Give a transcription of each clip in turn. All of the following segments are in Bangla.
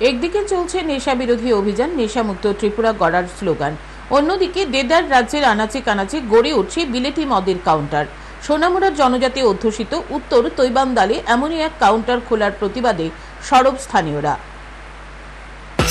একদিকে চলছে নেশা বিরোধী অভিযান, নেশামুক্ত ত্রিপুরা গড়ার স্লোগান। অন্যদিকে দেদার রাজ্যের আনাচে কানাচে গড়ে উঠছে বিলেতি মদের কাউন্টার। সোনামুড়ার জনজাতি অধ্যুষিত উত্তর তৈবান্দালে এমনই এক কাউন্টার খোলার প্রতিবাদে সরব স্থানীয়রা।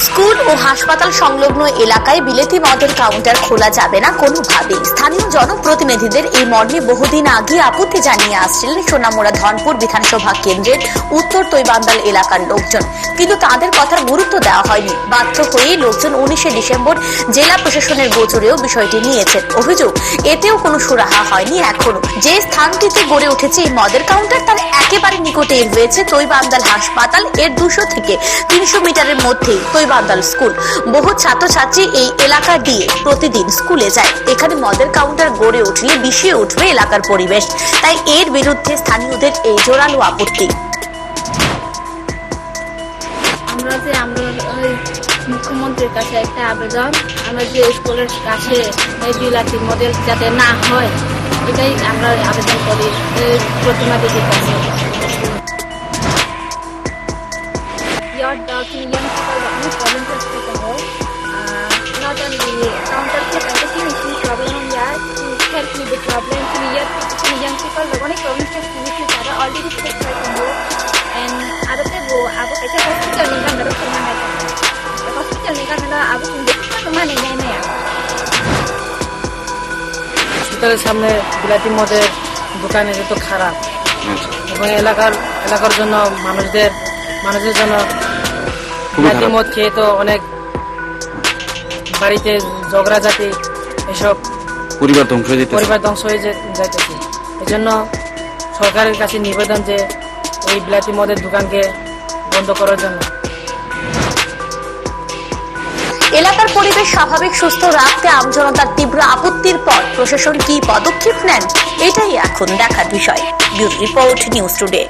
স্কুল ও হাসপাতাল সংলগ্ন এলাকায় বিলেতি মদের কাউন্টার খোলা যাবে না কোনোভাবেই স্থানীয় জনপ্রতিনিধিদের এই মর্মে বহুদিন আগে আপত্তি জানিয়ে আসছিলেন সোনামুড়া ধনপুর বিধানসভা কেন্দ্রের উত্তর তৈবান্দাল এলাকার লোকজন। কিন্তু তাদের কথার গুরুত্ব দেওয়া হয়নি। বাধ্য হয়ে লোকজন উনিশে ডিসেম্বর জেলা প্রশাসনের গোচরেও বিষয়টি নিয়েছেন। অভিযোগ, এতেও কোনো সুরাহা হয়নি এখনও। যে স্থানটিতে গড়ে উঠেছে এই মদের কাউন্টার, তার একেবারে নিকটেই রয়েছে তৈবান্দাল হাসপাতাল, এর দুশো থেকে তিনশো মিটারের মধ্যেই তৈবান্দাল স্কুল। বহু ছাত্রছাত্রী এই এলাকা দিয়ে প্রতিদিন স্কুলে যায়। এখানে মদের কাউন্টার গড়ে উঠলে, বিষিয়ে উঠবে এলাকার পরিবেশ। তাই এর বিরুদ্ধে স্থানীয়দের এই জোরালো আপত্তি। আমরা যে, আমরা ওই মুখ্যমন্ত্রীর কাছে একটা আবেদন, আমরা যে স্কুলের কাছে এই বিলাতি মডেল যাতে না হয়, এটাই আমরা আবেদন করি প্রতিমা প্রতিমাদিদির কাছে Your dogs and young people got no problem to speak about. Uh, not only counter के पहले की नहीं problem हम यार to help me the problem to young to young people लोगों ने problem से शुरू से ज़्यादा already check कर हो and ada tu वो अब कैसे hospital ni kan baru kemana kan hospital ni kan ada अब तुम देखो kemana ni ni ya হসপিটালের সামনে বিলাতি মদের দোকান এটা তো খারাপ এবং এলাকার এলাকার জন্য মানুষদের মানুষের জন্য খারাপ। মদ খেয়ে তো অনেক বাড়িতে ঝগড়া জাতি এসব পরিবার ধ্বংস হয়ে যেতে পরিবার ধ্বংস হয়ে যে- যাইতেছে। এই জন্য সরকারের কাছে নিবেদন যে এই বিলাতি মদের দোকানকে বন্ধ করার জন্য। এলাকার পরিবেশ স্বাভাবিক সুস্থ রাখতে আমজনতার তীব্র আপত্তির পর প্রশাসন কি পদক্ষেপ নেন? এটাই এখন দেখার বিষয়। Bureau report news today.